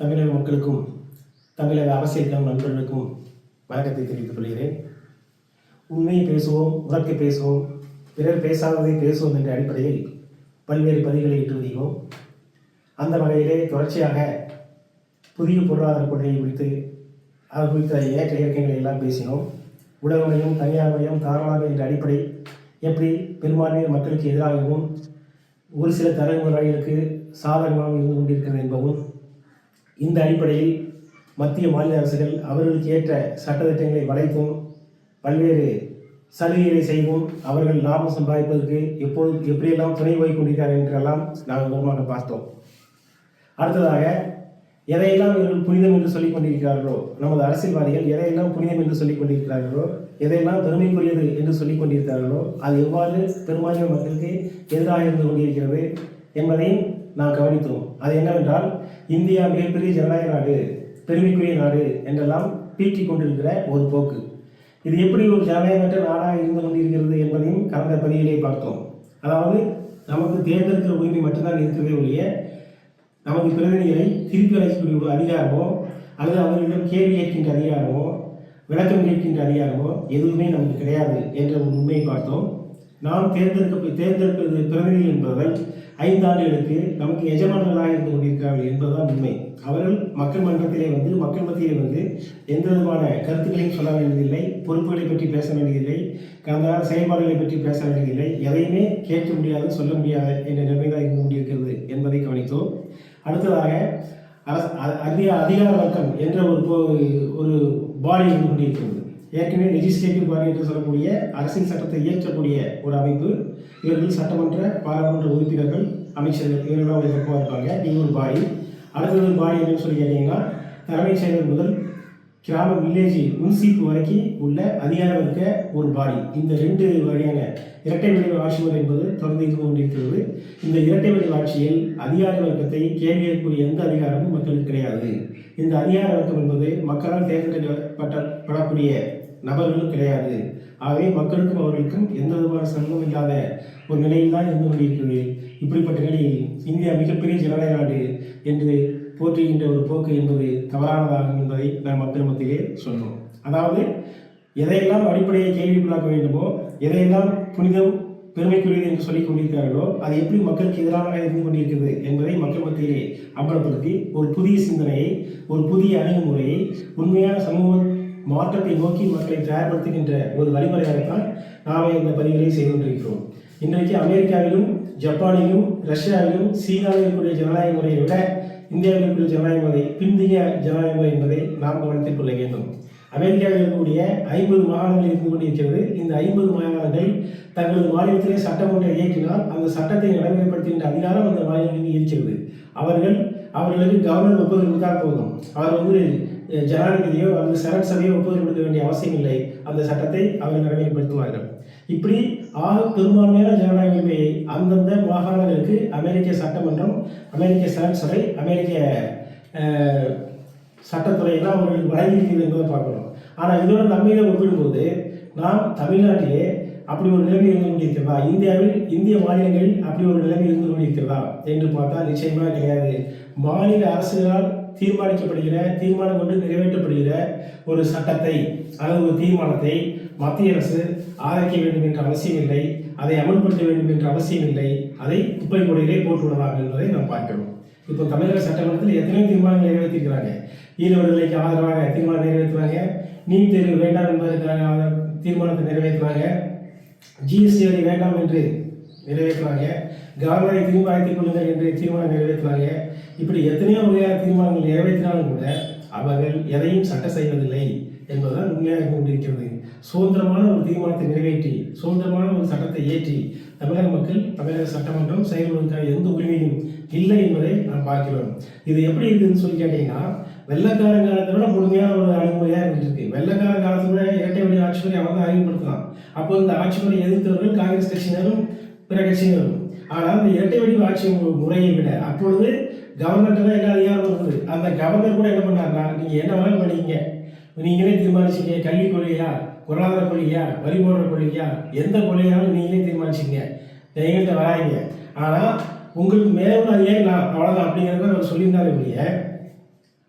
தமிழக மக்களுக்கும் தமிழக அரசியல் தமிழ் நண்பர்களுக்கும் வணக்கத்தை தெரிவித்துக் கொள்கிறேன். உண்மையை பேசுவோம் உறக்க பேசுவோம் பிறர் பேசாததை பேசுவோம் என்ற அடிப்படையில் பல்வேறு பதிவுகளை இட்டு வருகிறோம். அந்த வகையிலே தொடர்ச்சியாக புதிய பொருளாதார கொள்கையை குறித்து அது குறித்த ஏற்ற இயக்கங்களை எல்லாம் பேசினோம். உலகமையும் தனியார் மையம் தாராளமயம் என்ற அடிப்படை எப்படி பெரும்பான்மையான மக்களுக்கு எதிராகவும் ஒரு சில தலைமுறைகளுக்கு சாதகமாக இருந்து கொண்டிருக்கிறது என்பதும் இந்த அடிப்படையில் மத்திய மாநில அரசுகள் அவர்களுக்கு ஏற்ற சட்டத்திட்டங்களை வளைத்தும் பல்வேறு சலுகைகளை செய்வோம். அவர்கள் லாபம் சம்பாதிப்பதற்கு எப்போது எப்படியெல்லாம் துணை போய் கொண்டிருக்கிறார்கள் என்றெல்லாம் நாங்கள் விவரமாக பார்த்தோம். அடுத்ததாக எதையெல்லாம் இவர்கள் புனிதம் என்று சொல்லிக் கொண்டிருக்கிறார்களோ நமது அரசியல்வாதிகள் எதையெல்லாம் புனிதம் என்று சொல்லிக் கொண்டிருக்கிறார்களோ எதையெல்லாம் பெருமைக்குரியது என்று சொல்லிக் கொண்டிருக்கிறார்களோ அது எவ்வாறு பெரும்பான்மை மக்களுக்கு எதிராக இருந்து கொண்டிருக்கிறது என்பதையும் நாம் கவனித்தோம். அது என்னவென்றால் இந்தியா மிகப்பெரிய ஜனநாயக நாடு பெருமைக்குரிய நாடு என்றெல்லாம் பீட்டிக் கொண்டிருக்கிற ஒரு போக்கு. இது எப்படி ஒரு ஜனநாயகமற்ற நாடாக இருந்து கொண்டிருக்கிறது என்பதையும் கடந்த பதிவிலே பார்த்தோம். அதாவது நமக்கு தேர்ந்தெடுக்கிற உரிமை மட்டும்தான் இருக்கிறதே ஒழிய நமது பிரதிநிதிகளை திருப்பி அழைக்கக்கூடிய ஒரு அதிகாரமோ அல்லது அவர்களிடம் கேள்வி கேட்கின்ற அதிகாரமோ விளக்கம் கேட்கின்ற அதிகாரமோ எதுவுமே நமக்கு கிடையாது என்ற ஒரு உண்மையை பார்த்தோம். நாம் தேர்ந்தெடுக்க தேர்ந்தெடுப்பது பிரதிநிதி என்பவர்கள் ஐந்தாண்டுகளுக்கு நமக்கு எஜமானர்களாக இருந்து கொண்டிருக்கிறார்கள் என்பதுதான் உண்மை. அவர்கள் மக்கள் மன்றத்திலே வந்து மக்கள் மத்தியிலே வந்து எந்த விதமான கருத்துக்களையும் சொல்ல வேண்டியதில்லை பொறுப்புகளை பற்றி பேச வேண்டியதில்லை கடந்த செயல்பாடுகளை பற்றி பேச வேண்டியதில்லை எதையுமே கேட்க முடியாது சொல்ல முடியாது என்ற நிலைமைதான் இருந்து கொண்டிருக்கிறது என்பதை கவனித்தோம். அடுத்ததாக அரசு அதிக அதிகார வர்க்கம் என்ற ஒரு ஒரு பாடி இருந்து கொண்டிருக்கிறது. ஏற்கனவே லெஜிஸ்லேட்டிவ் பாடி என்று சொல்லக்கூடிய அரசியல் சட்டத்தை இயற்றக்கூடிய ஒரு அமைப்பு. இவர்கள் சட்டமன்ற பாராளுமன்ற உறுப்பினர்கள் அமைச்சர்கள் இவர்களாக ஒரு இருப்பாங்க நீங்கள் ஒரு பாடி அடுத்தது ஒரு பாடி என்னன்னு சொல்லி கேட்டீங்கன்னா தலைமைச் செயலர் முதல் கிராம வில்லேஜ் முன்சீப்பு வரைக்கும் உள்ள அதிகாரம் இருக்க ஒரு பாடி இந்த ரெண்டு வகையான இரட்டை வடிவ ஆட்சி முறை என்பது தொடர்ந்து இருந்து கொண்டிருக்கிறது. இந்த இரட்டை வடிவ ஆட்சியில் அதிகார வர்க்கத்தை கேள்வி கேட்கக்கூடிய எந்த அதிகாரமும் மக்களுக்கு கிடையாது. இந்த அதிகார வர்க்கம் என்பது மக்களால் தேர்ந்தெடுக்கப்பட்ட படக்கூடிய நபர்களும் கிடையாது. ஆகவே மக்களுக்கும் அவர்களுக்கும் எந்த விதமான சம்பந்தம் இல்லாத ஒரு நிலையில் தான் இருந்து கொண்டிருக்கிறது. இப்படிப்பட்ட நிலையில் இந்தியா மிகப்பெரிய ஜனநாயக நாடு என்று போற்றுகின்ற ஒரு போக்கு என்பது தவறானதாகும் என்பதை நாம் மக்கள் மத்தியிலே சொன்னோம். அதாவது எதையெல்லாம் அடிப்படையை கேள்விக்குள்ளாக்க வேண்டுமோ எதையெல்லாம் புனிதம் பெருமைக்குரியது என்று சொல்லிக் கொண்டிருக்கிறார்களோ அது எப்படி மக்களுக்கு எதிராக இருந்து கொண்டிருக்கிறது என்பதை மக்கள் மத்தியிலே அம்பலப்படுத்தி ஒரு புதிய சிந்தனையை ஒரு புதிய அணுகுமுறையை உண்மையான சமூக மாற்றத்தை நோக்கி மக்களை தயார்படுத்துகின்ற ஒரு வழிமுறையாகத்தான் நாம் இந்த பதிவுகளை செய்து கொண்டிருக்கிறோம். இன்றைக்கு அமெரிக்காவிலும் ஜப்பானிலும் ரஷ்யாவிலும் சீனாவில் இருக்கக்கூடிய ஜனநாயக முறையை விட இந்தியாவில் இருக்கக்கூடிய ஜனநாயக முறை பிந்திய ஜனநாயக முறை என்பதை நாம் கவனத்தில் கொள்ள வேண்டும். அமெரிக்காவில் இருக்கக்கூடிய ஐம்பது மாகாணங்கள் இருந்து கொண்டிருக்கிறது இந்த ஐம்பது மாகாணங்கள் தங்களது மாநிலத்திலே சட்டம் ஒன்றை இயக்கினால் அந்த சட்டத்தை நடைமுறைப்படுத்துகின்ற அதிகாரம் அந்த மாநிலங்களுக்கு இருக்கிறது. அவர்கள் அவர்களுக்கு கவர்னர் ஒப்புதல் கொடுத்தால் போதும். அவர் வந்து ஜனாதிபதியோ அல்லது செனட் சபையோ ஒப்புதல் கொடுக்க வேண்டிய அவசியம் இல்லை. அந்த சட்டத்தை அவர்கள் நடைமுறைப்படுத்துவார்கள். இப்படி ஆக பெரும்பான்மையான ஜனநாயக அந்தந்த மாகாணங்களுக்கு அமெரிக்க சட்டமன்றம் அமெரிக்க செனட் சபை அமெரிக்க சட்டத்துறையெல்லாம் அவர்களுக்கு வழங்கியிருக்கிறது என்பதை பார்க்கணும். ஆனால் இதோட நம்மையில ஒப்பிடும்போது நாம் தமிழ்நாட்டிலே அப்படி ஒரு நிலைமை இருந்து கொண்டிருக்கிறதா? இந்தியாவில் இந்திய மாநிலங்களில் அப்படி ஒரு நிலைமை இருந்து கொண்டிருக்கிறதா? என்று பார்த்தால் நிச்சயமாக கிடையாது. மாநில அரசுகளால் தீர்மானிக்கப்படுகிற தீர்மானம் கொண்டு நிறைவேற்றப்படுகிற ஒரு சட்டத்தை அல்லது ஒரு தீர்மானத்தை மத்திய அரசு ஆதரிக்க வேண்டும் என்ற அவசியம் இல்லை அதை அமல்படுத்த வேண்டும் என்ற அவசியம் இல்லை அதை குப்பை கூடையிலே போட்டுள்ளதாக என்பதை நாம் பார்க்கிறோம். இப்போ தமிழக சட்டமன்றத்தில் எத்தனையோ தீர்மானங்கள் நிறைவேற்றிருக்கிறாங்க. ஈழ விடுதலைக்கு ஆதரவாக தீர்மானம் நிறைவேற்றுவாங்க? நீட் தேர்வு வேண்டாம் என்பதற்காக ஆத- தீர்மானத்தை நிறைவேற்றுவாங்க. ஜிஎஸ்டி வரி வேண்டாம் என்று நிறைவேற்றுவாங்க. கவர்னரை திரும்ப அழைத்துக் கொள்ளுங்கள் என்று தீர்மானம் நிறைவேற்றுவாங்க. இப்படி எத்தனையோ வகையான தீர்மானங்கள் நிறைவேற்றினாலும் கூட அவர்கள் எதையும் சட்ட செய்வதில்லை. என்பதுதான் உண்மையாக கொண்டிருக்கிறது. சுதந்திரமான ஒரு தீர்மானத்தை நிறைவேற்றி சுதந்திரமான ஒரு சட்டத்தை ஏற்றி தமிழக மக்கள் தமிழக சட்டமன்றம் செயல்படுவதற்கான எந்த உரிமையும் இல்லை என்பதை நாம் பார்க்கிறோம். இது எப்படி இருக்குதுன்னு சொல்லி கேட்டீங்கன்னா வெள்ளக்கார காலத்தை விட முழுமையான ஒரு அணுகுமுறையாக இருந்துருக்கு. வெள்ளக்கார காலத்தை விட இரட்டை வழி ஆட்சி முறை அவன் தான் அறிமுகப்படுத்தலாம் அப்போ இந்த ஆட்சி முறை எதிர்த்தவர்கள் காங்கிரஸ் கட்சியினரும் பிற கட்சியினரும். ஆனால் இந்த இரட்டை வடிவ ஆட்சி முறையை விட அப்பொழுது கவர்மெண்ட் தான் எல்லா அதிகாரம் இருந்தது? அந்த கவர்னர் கூட என்ன பண்ணாருன்னா நீங்கள் என்ன வேணாலும் பண்ணிக்கங்க. நீங்களே தீர்மானிச்சீங்க கல்வி கொள்கையா பொருளாதார கொள்கையா வரி போடுற கொள்கையா எந்த கொள்கையாலும் நீங்களே தீர்மானிச்சீங்க எங்கள்கிட்ட வராங்க ஆனால் உங்களுக்கு மேலும் அதிகாரி நான் அவ்வளோதான் அப்படிங்கிறத அவர் சொல்லியிருந்தாரு ஒழிய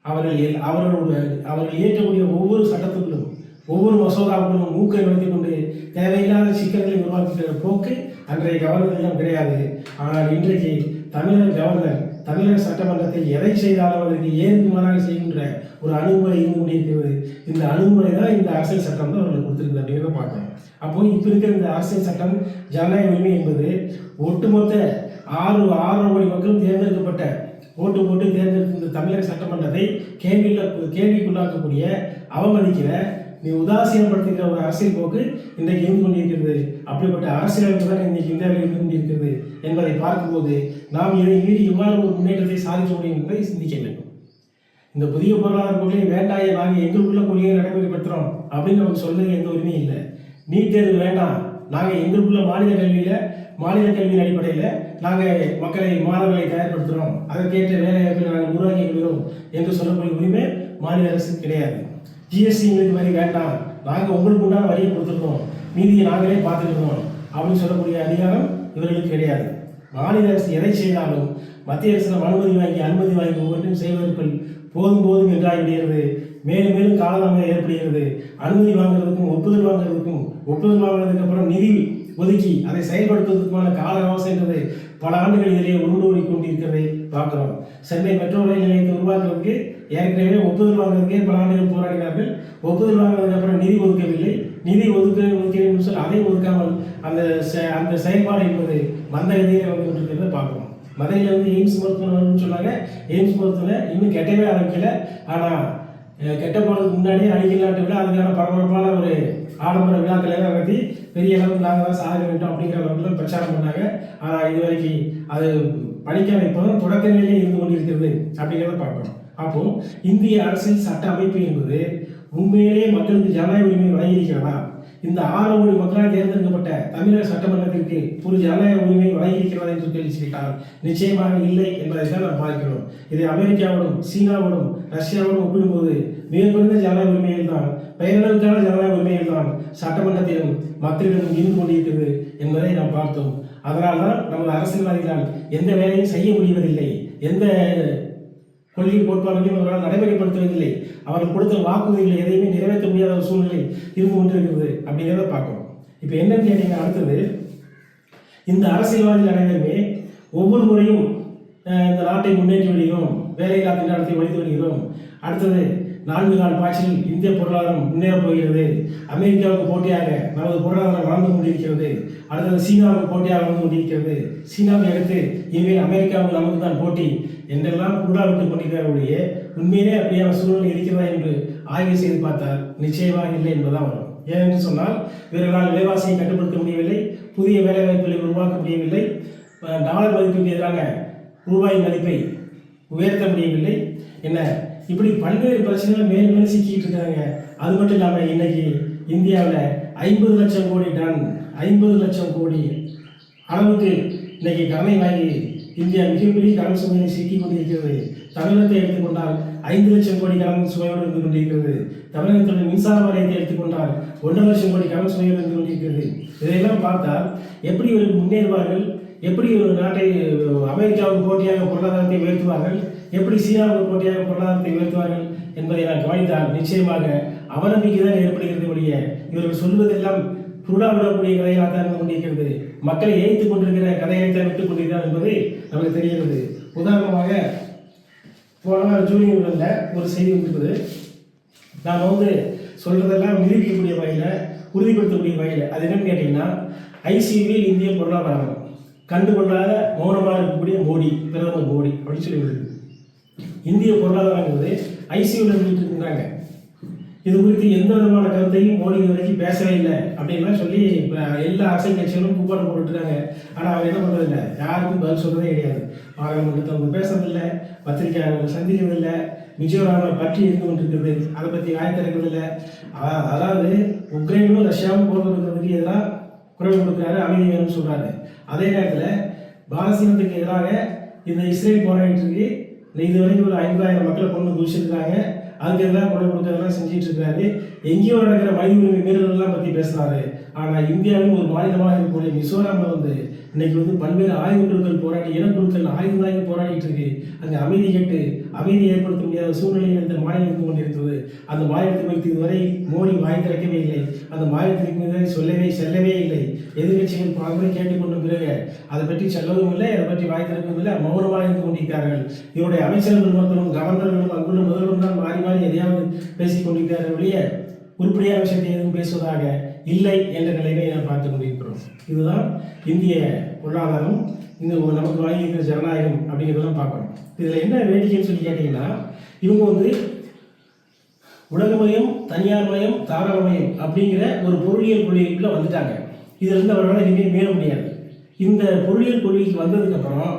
அவர்கள் எல்- அவர்களோட அவர்கள் இயற்றக்கூடிய ஒவ்வொரு சட்டத்துக்குள்ளும் ஒவ்வொரு மசோதாவுக்குள்ளும் மூக்கை நடத்தி கொண்டு தேவையில்லாத சிக்கல்களை உருவாக்குகிற போக்கு அன்றைய கவர்னரிடம் கிடையாது. ஆனால் இன்றைக்கு தமிழக கவர்னர் தமிழக சட்டமன்றத்தை எதை செய்தாலும் அதற்கு ஏற்கு மாறாக செய்கின்ற ஒரு அணுகுமுறை இருந்து கொண்டிருக்கிறது இந்த அணுகுமுறை தான் இந்த அரசியல் சட்டம் தான் அவர்களுக்கு கொடுத்துருக்குது அப்படிங்கிறத பார்த்தேன் அப்போ இப்போ இருக்கிற இந்த அரசியல் சட்டம் ஜனநாயக உரிமை என்பது ஒட்டுமொத்த ஆறு ஆறு கோடி மக்களும் தேர்ந்தெடுக்கப்பட்ட ஓட்டு போட்டு தேர்ந்தெடுத்த இந்த தமிழக சட்டமன்றத்தை கேள்வியில் கேள்விக்குள்ளாக்கக்கூடிய அவமதிக்கிற நீ உதாசீனப்படுத்துகிற ஒரு அரசியல் போக்கு இன்றைக்கு இருந்து கொண்டிருக்கிறது அப்படிப்பட்ட அரசியலமைப்பு தான் இன்னைக்கு இந்தியாவில் இருந்து கொண்டிருக்கிறது என்பதை பார்க்கும்போது நாம் இதை மீறி இவ்வாறு ஒரு முன்னேற்றத்தை சாதிக்க முடியும் என்பதை சிந்திக்க வேண்டும். இந்த புதிய பொருளாதார கொள்கை வேண்டாய நாங்கள் எங்களுக்குள்ள கொள்கையை நடைமுறைப்படுத்துகிறோம் அப்படின்னு நமக்கு சொல்றது எந்த உரிமையும் இல்லை. நீட் தேர்வு வேண்டாம். நாங்கள் எங்களுக்குள்ள மாநில கல்வியில் மாநில கல்வியின் அடிப்படையில் நாங்கள் மக்களை மாணவர்களை தயார்படுத்துகிறோம் அதற்கேற்ற வேலைவாய்ப்பை நாங்கள் உருவாக்கி கொள்கிறோம் என்று சொல்லக்கூடிய உரிமை மாநில அரசு கிடையாது. ஜிஎஸ்டி எங்களுக்கு மாதிரி வேண்டாம். நாங்கள் உங்களுக்கு உண்டான வரியை கொடுத்துருக்கோம். மீதியை நாங்களே பார்த்துக்கிறோம் அப்படின்னு சொல்லக்கூடிய அதிகாரம் இவர்களுக்கு கிடையாது. மாநில அரசு எதை செய்தாலும் மத்திய அரசிடம் அனுமதி வாங்கி அனுமதி வாங்கி ஒவ்வொன்றையும் செய்வதற்குள் போதும் போதும் என்றாகிவிடுகிறது. மேலும் மேலும் காலதாமதம் ஏற்படுகிறது. அனுமதி வாங்குறதுக்கும் ஒப்புதல் வாங்குறதுக்கும் ஒப்புதல் வாங்குறதுக்கு அப்புறம் நிதி ஒதுக்கி அதை செயல்படுத்துவதற்கான கால அவகாசம் என்பது பல ஆண்டுகள் இதிலே உருண்டோடி கொண்டிருக்கிறதை பார்க்கிறோம். சென்னை மெட்ரோ ரயில் நிலையத்தை உருவாக்குவதற்கு ஏற்கனவே ஒப்புதல் வாங்குறதுக்கே பல ஆண்டுகள் போராடினார்கள். ஒப்புதல் வாங்குறதுக்கு அப்புறம் நிதி ஒதுக்கவில்லை. நிதி ஒதுக்க ஒதுக்கவேன்னு சொல்லி அதை ஒதுக்காமல் அந்த அந்த செயல்பாடு என்பது மந்த கதியில் வந்து கொண்டிருக்கிறத பார்க்கணும் மதுரையில் வந்து எய்ம்ஸ் மருத்துவமனை சொன்னாங்க. எய்ம்ஸ் மருத்துவமனை இன்னும் கெட்டவே ஆரம்பிக்கல. ஆனால் கெட்ட போனதுக்கு முன்னாடியே அடிக்கலாட்டு விட அதுக்கான பரபரப்பான ஒரு ஆடம்பர விழாக்களை எல்லாம் நடத்தி பெரிய அளவுக்கு நாங்கள் தான் சாதனை வேண்டும் அப்படிங்கிற அளவுக்கு பிரச்சாரம் பண்ணாங்க. ஆனால் இது வரைக்கும் அது படிக்க வைப்பதும் தொடக்க நிலையிலே இருந்து கொண்டிருக்கிறது அப்படிங்கிறத பார்க்கணும் அப்போ இந்திய அரசின் சட்ட அமைப்பு என்பது உண்மையிலே மக்களுக்கு ஜனநாயக உரிமை வழங்கியிருக்கிறதா? இந்த ஆறு கோடி மக்களால் தேர்ந்தெடுக்கப்பட்ட தமிழக சட்டமன்றத்திற்கு ஒரு ஜனநாயக உரிமை வழங்கியிருக்கிறதா என்று கேள்வி கேட்டால் நிச்சயமாக இல்லை என்பதை தான் நாம் பார்க்கிறோம். இதை அமெரிக்காவோடும் சீனாவோடும் ரஷ்யாவோடும் ஒப்பிடும்போது மேற்கொண்ட ஜனநாயக உரிமைகள் தான் பெயரளவுக்கான ஜனநாயக உரிமைகள் தான் சட்டமன்றத்திலும் மக்களிடம் இருந்து கொண்டிருக்கிறது என்பதை நாம் பார்த்தோம். அதனால் தான் நமது அரசியல்வாதிகளால் எந்த வேலையும் செய்ய முடிவதில்லை. எந்த கொள்கை கோட்பாடுகளையும் அவர்களால் நடைமுறைப்படுத்துவதில்லை. அவர்கள் கொடுத்த வாக்குறுதிகளை எதையுமே நிறைவேற்ற முடியாத ஒரு சூழ்நிலை இருந்து கொண்டிருக்கிறது அப்படிங்கிறத பார்க்கணும். இப்போ என்னன்னு கேட்டீங்கன்னா அடுத்தது? இந்த அரசியல்வாதிகள் அனைவருமே ஒவ்வொரு முறையும் இந்த நாட்டை முன்னேற்றி வருகிறோம் வேலையில்லா திண்டாட்டத்தை ஒழித்து வருகிறோம். அடுத்தது நான்கு நாள் பாய்ச்சலில் இந்திய பொருளாதாரம் முன்னேறப் போகிறது. அமெரிக்காவுக்கு போட்டியாக நமது பொருளாதாரம் வளர்ந்து கொண்டிருக்கிறது. அடுத்தது சீனாவுக்கு போட்டியாக வளர்ந்து கொண்டிருக்கிறது. சீனாவை எடுத்து இனிமேல் அமெரிக்காவுக்கு நமக்கு தான் போட்டி என்றெல்லாம் குண்டாவிட்டுக் கொண்டிருக்கிறாருடைய உண்மையிலே அப்படியான சூழ்நிலை இருக்கிறதா என்று ஆய்வு செய்து பார்த்தால் நிச்சயமாக இல்லை என்பதுதான் வரும். ஏனென்று சொன்னால் இவர்களால் விலைவாசியை கட்டுப்படுத்த முடியவில்லை புதிய வேலைவாய்ப்புகளை உருவாக்க முடியவில்லை டாலர் மதிப்புக்கு எதிராக ரூபாய் மதிப்பை உயர்த்த முடியவில்லை. என்ன? இப்படி பல்வேறு பிரச்சனைகள் மேல் மேலும் சிக்கிட்டு இருக்காங்க. அது மட்டும் இல்லாமல் இன்னைக்கு இந்தியாவில் ஐம்பது லட்சம் கோடி டன் ஐம்பது லட்சம் கோடி அளவுக்கு இன்னைக்கு கடனை வாங்கி இந்தியா மிகப்பெரிய கடன் சுமையை சிக்கிக் கொண்டிருக்கிறது. தமிழகத்தை எடுத்துக்கொண்டால் ஐந்து லட்சம் கோடி கடன் சுமையோடு இருந்து கொண்டிருக்கிறது. தமிழகத்துடைய மின்சார வாரியத்தை எடுத்துக்கொண்டால் ஒன்றரை லட்சம் கோடி கடன் சுமையோடு இருந்து கொண்டிருக்கிறது. இதையெல்லாம் பார்த்தால் எப்படி இவர்கள் முன்னேறுவார்கள்? எப்படி ஒரு நாட்டை அமெரிக்காவுக்கு போட்டியாக பொருளாதாரத்தை உயர்த்துவார்கள்? எப்படி சீனாவுக்கு போட்டியாக பொருளாதாரத்தை உயர்த்துவார்கள் என்பதை நான் கவனித்தால் நிச்சயமாக அவநம்பிக்கை தான் ஏற்படுகிறது ஒழிய இவர்கள் சொல்வதெல்லாம் துருடா கதையாக தான் இருந்து கொண்டிருக்கிறது. மக்களை ஏய்த்துக் கொண்டிருக்கிற கதையை தான் விட்டுக் கொண்டிருக்கிறார் என்பது நமக்கு தெரிகிறது. உதாரணமாக போன ஜூனியர் ஜூனியர்ல ஒரு செய்தி இருக்குது நாம் வந்து சொல்றதெல்லாம் நிரூபிக்கக்கூடிய வகையில் உறுதிப்படுத்தக்கூடிய வகையில். அது என்னன்னு கேட்டிங்கன்னா ஐசியூவில் இந்திய பொருளாதாரம். கண்டுகொள்ளாத மௌனமாக இருக்கக்கூடிய மோடி பிரதமர் மோடி அப்படின்னு சொல்லி இந்திய பொருளாதாரங்கிறது ஐசியூவில் இருந்துட்டு இது குறித்து எந்த விதமான கருத்தையும் மோடி இது வரைக்கும் பேசவே இல்லை அப்படின்லாம் சொல்லி எல்லா அரசியல் கட்சிகளும் கூப்பாடு போட்டுருக்காங்க ஆனால் அவர் என்ன பண்ணுறதில்ல யாருக்கும் பதில் சொல்கிறதே கிடையாது. பாராளுமன்றத்தை அவங்க பேசுறதில்லை பத்திரிகையாளர்கள் சந்திக்கிறதில்லை மிஜோராமில் பற்றி இருந்து கொண்டிருக்கிறது அதை பற்றி வாய் இல்லை அதாவது உக்ரைனும் ரஷ்யாவும் போட்டு இருக்கிறதுக்கு எதிராக குரல் கொடுக்குறாரு அமைதி வேணும்னு அதே நேரத்தில் பாலசீனத்துக்கு எதிராக இந்த இஸ்ரேல் போராடிட்டு இருக்கு இது வரைக்கும் ஒரு ஐம்பதாயிரம் மக்களை கொண்டு குதிச்சிருக்காங்க. அதுக்கு எதிராக குரல் கொடுக்கறதெல்லாம் செஞ்சிட்டு இருக்காரு எங்கேயோ நடக்கிற மனித உரிமை மீறல்கள்லாம் பற்றி பேசுகிறாரு ஆனால் இந்தியாவின் ஒரு மாநிலமாக இருக்கக்கூடிய மிசோராமில் வந்து இன்னைக்கு வந்து பல்வேறு ஆயுத குழுக்கள் போராடி இனக்குழுக்கள் ஆயுதம் போராடிட்டு இருக்கு. அங்கே அமைதி கேட்டு அமைதி ஏற்படுத்த முடியாத சூழ்நிலையில் இந்த மாநிலம் இருந்து கொண்டிருக்கிறது. அந்த மாநிலத்தை குறித்து இதுவரை மோடி வாய் திறக்கவே இல்லை. அந்த மாநிலத்திற்கு இதுவரை சொல்லவே செல்லவே இல்லை. எதிர்கட்சிகள் பல முறை கேட்டுக்கொண்ட பிறகு அதை பற்றி சொல்லவும் இல்லை அதை பற்றி வாய் திறக்கவும் இல்லை மௌனமாக இருந்து கொண்டிருக்கிறார்கள். இவருடைய அமைச்சர்கள் மற்றும் கவர்னர்களும் அங்குள்ள முதல்வர் தான் மாறி மாறி எதையாவது பேசிக் கொண்டிருக்கிறார்கள் உருப்படியான விஷயத்தை எதுவும் பேசுவதாக இல்லை என்ற நிலையை நாம் பார்த்து கொண்டிருக்கிறோம். இதுதான் இந்திய பொருளாதாரம் இந்த நமக்கு வாங்கியிருக்கிற ஜனநாயகம் அப்படிங்கிறதெல்லாம் பார்க்குறோம் இதில் என்ன வேடிக்கைன்னு சொல்லி கேட்டிங்கன்னா இவங்க வந்து உலகமயம் தனியார் மயம் தாராளமயம் அப்படிங்கிற ஒரு பொருளியல் கொள்கைக்குள்ள வந்துட்டாங்க. இதிலிருந்து அவரால் அவர்களால் இனிமேல் முடியாது. இந்த பொருளியல் கொள்கைக்கு வந்ததுக்கப்புறம்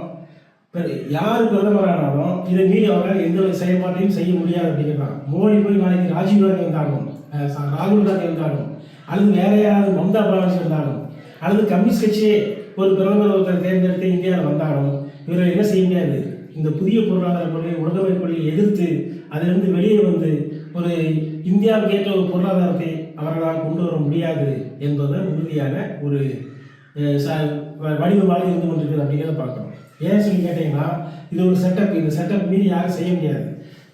யார் பிரதமரானாலும் இதை மீறி அவரால் எந்த ஒரு செயல்பாட்டையும் செய்ய முடியாது அப்படிங்கிறான் மோடி போய் நாளைக்கு ராஜீவ் காந்தி வந்தாலும் ராகுல் காந்தி இருந்தாலும் அல்லது வேற யாராவது மம்தா பானர்ஜி இருந்தாலும் அல்லது கம்யூனிஸ்ட் கட்சியே ஒரு பிரதமர் ஒருத்தர் தேர்ந்தெடுத்து இந்தியாவில் வந்தாலும் இவர்கள் என்ன செய்ய முடியாது? இந்த புதிய பொருளாதார கொள்கை உலகமை கொள்கையை எதிர்த்து அதிலிருந்து வெளியே வந்து ஒரு இந்தியாவுக்கு ஏற்ற ஒரு பொருளாதாரத்தை அவர்களால் கொண்டு வர முடியாது என்பதை உறுதியான ஒரு ச- வடிவமாக இருந்து கொண்டிருக்கிறது அப்படிங்கிறத பார்க்கணும். ஏன் சொல்லி கேட்டீங்கன்னா இது ஒரு செட்டப் இந்த செட்டப் மீறி யாரும் செய்ய முடியாது.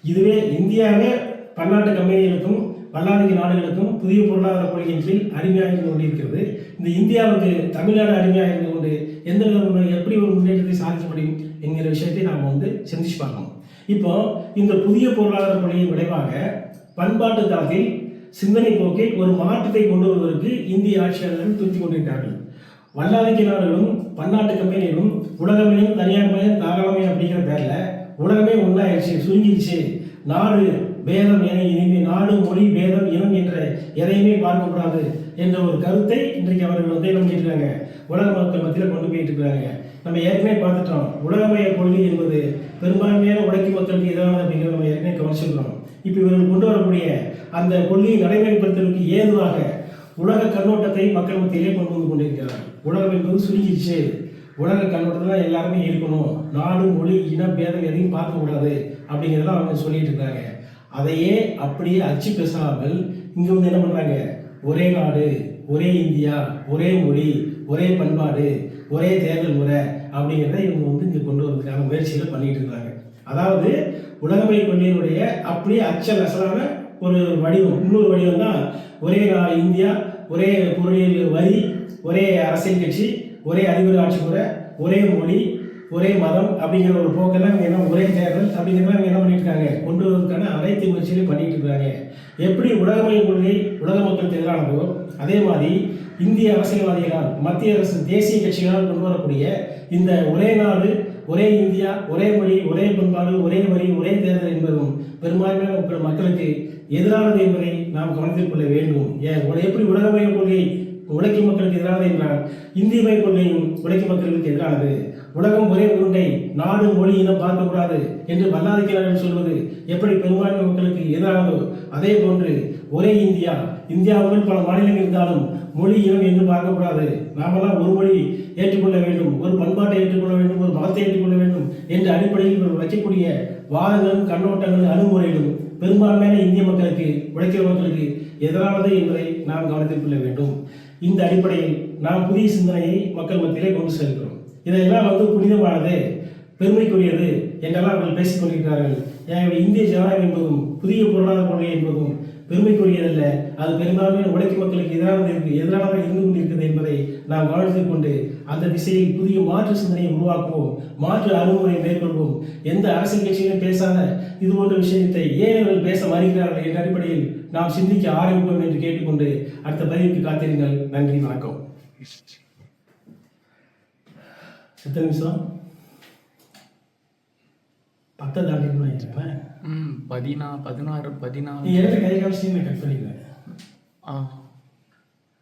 இதுவே இந்தியாவே பன்னாட்டு கம்பெனிகளுக்கும் வல்லாதிக்க நாடுகளுக்கும் புதிய பொருளாதார கொள்கையின் கீழ் அடிமையாக இருந்து கொண்டிருக்கிறது. இந்த இந்தியாவுக்கு தமிழ்நாடு அடிமையாக இருந்து கொண்டு எந்த வித எப்படி ஒரு முன்னேற்றத்தை சாதிக்க முடியும் என்கிற விஷயத்தை நாம் வந்து சிந்திச்சு பார்க்கணும். இப்போ இந்த புதிய பொருளாதார கொள்கையின் விளைவாக பண்பாட்டு தளத்தில் சிந்தனை போக்கில் ஒரு மாற்றத்தை கொண்டு வருவதற்கு இந்திய ஆட்சியாளர்கள் துருத்தி கொண்டிருக்கிறார்கள். வல்லாதிக்க நாடுகளும் பன்னாட்டு கம்பெனிகளும் உலகமயம் தனியார்மயம் தாராளமையும் அப்படிங்கிற பேரில் உலகமே ஒன்றாயிடுச்சு சுருங்கிடுச்சு. நாடு பேதம் என இனிமே நாடு மொழி பேதம் இனம் என்ற எதையுமே பார்க்கக்கூடாது என்ற ஒரு கருத்தை இன்றைக்கு அவர்கள் வந்து என்ன பண்ணிட்டு உலக மக்கள் மத்தியில் கொண்டு போயிட்டு இருக்கிறாங்க நம்ம ஏற்கனவே பார்த்துட்டோம் உலகமய கொள்கை என்பது பெரும்பான்மையான உழைக்கும் மக்களுக்கு எதிரானது அப்படிங்கிறத நம்ம ஏற்கனவே கவனிச்சிருக்கிறோம். இப்போ இவர்கள் கொண்டு வரக்கூடிய அந்த கொள்கையை நடைமுறைப்படுத்துவதற்கு ஏதுவாக உலக கண்ணோட்டத்தை மக்கள் மத்தியிலே கொண்டு வந்து கொண்டிருக்கிறார் உலகம் என்பது சுருங்கிடுச்சு உலக கண்ணோட்டத்தில் தான் எல்லாருமே இருக்கணும். நாடு மொழி இன பேதம் எதையும் பார்க்கக்கூடாது அப்படிங்கிறதெல்லாம் அவங்க சொல்லிட்டு இருக்காங்க அதையே அப்படியே அச்சு பேசாமல் இங்கே வந்து என்ன பண்ணுறாங்க ஒரே நாடு ஒரே இந்தியா ஒரே மொழி ஒரே பண்பாடு ஒரே தேர்தல் முறை அப்படிங்கிறத இவங்க வந்து இங்கே கொண்டு வரதுக்கான முயற்சிகளை பண்ணிட்டு இருக்காங்க. அதாவது உலகமை கொள்கையினுடைய அப்படியே அச்சல் அசலான ஒரு வடிவம் இன்னொரு வடிவம் தான் ஒரே நா- இந்தியா ஒரே பொருளியல் வரி ஒரே அரசியல் கட்சி ஒரே அதிபர் ஆட்சி முறை ஒரே மொழி ஒரே மதம் அப்படிங்கிற ஒரு போக்கெல்லாம் இங்கே என்ன ஒரே தேர்தல் அப்படிங்கிறத இவங்க என்ன பண்ணிட்டு இருக்காங்க கொண்டு வருவதற்கான அனைத்து முயற்சிகளையும் பண்ணிட்டு இருக்காங்க எப்படி உலகமய கொள்கை உலக மக்களுக்கு எதிரானதோ அதே மாதிரி இந்திய அரசியல்வாதிகளால் மத்திய அரசு தேசிய கட்சிகளால் கொண்டு வரக்கூடிய இந்த ஒரே நாடு ஒரே இந்தியா ஒரே மொழி ஒரே பண்பாடு ஒரே வரி ஒரே தேர்தல் என்பதும் பெரும்பான்மையான மக்களுக்கு எதிரானது என்பதை நாம் கவனத்தில் கொள்ள வேண்டும். ஏன்? எப்படி உலகமய கொள்கை உழைக்கும் மக்களுக்கு எதிரானது என்றால் இந்தியமய கொள்கையும் உழைக்கும் மக்களுக்கு எதிரானது. உலகம் ஒரே உருண்டை நாடு மொழி இனம் பார்க்கக்கூடாது என்று வல்லாதிக்கிறார்கள் சொல்வது எப்படி பெரும்பான்மை மக்களுக்கு எதிரானதோ அதே போன்று ஒரே இந்தியா இந்தியாவுடன் பல மாநிலங்கள் இருந்தாலும் மொழி இனம் என்று பார்க்கக்கூடாது. நாமெல்லாம் ஒரு மொழி ஏற்றுக்கொள்ள வேண்டும் ஒரு பண்பாட்டை ஏற்றுக்கொள்ள வேண்டும் ஒரு மதத்தை ஏற்றுக்கொள்ள வேண்டும் என்ற அடிப்படையில் இவர் வைக்கக்கூடிய வாதங்களும் கண்ணோட்டங்களும் அணுகுமுறைகளும் பெரும்பான்மையான இந்திய மக்களுக்கு உழைக்கிற மக்களுக்கு எதிரானது என்பதை நாம் கவனத்தில் கொள்ள வேண்டும். இந்த அடிப்படையில் நாம் புதிய சிந்தனையை மக்கள் மத்தியிலே கொண்டு செல்கிறோம். இதெல்லாம் வந்து புனிதமானது பெருமைக்குரியது என்றெல்லாம் அவர்கள் பேசிக் கொண்டிருக்கிறார்கள். இந்திய ஜனநாயகம் என்பதும் புதிய பொருளாதார கொள்கை என்பதும் பெருமைக்குரியதல்ல. அது பெரும்பான்மையான உழைக்கும் மக்களுக்கு எதிரானது இருக்கு எதிரானதாக இருந்து கொண்டிருக்கிறது என்பதை நாம் கவனத்தில் கொண்டு அந்த திசையில் புதிய மாற்று சிந்தனையை உருவாக்குவோம் மாற்று அணுகுமுறையை மேற்கொள்வோம். எந்த அரசியல் கட்சியிலும் பேசாத இது போன்ற விஷயத்தை ஏன் அவர்கள் பேச மறுக்கிறார்கள் என்ற அடிப்படையில் நாம் சிந்திக்க ஆரம்பிப்போம் என்று கேட்டுக்கொண்டு அடுத்த பதிவுக்கு காத்திருங்கள். நன்றி வணக்கம். எத்தனை நிமிஷம்? பத்தை தாண்டிக்கணும் நினைக்கிறேன் ம் பதினா பதினாறு பதினாறு எடுத்து கை காமிச்சு கட் பண்ணிக்கிறேன் ஆ.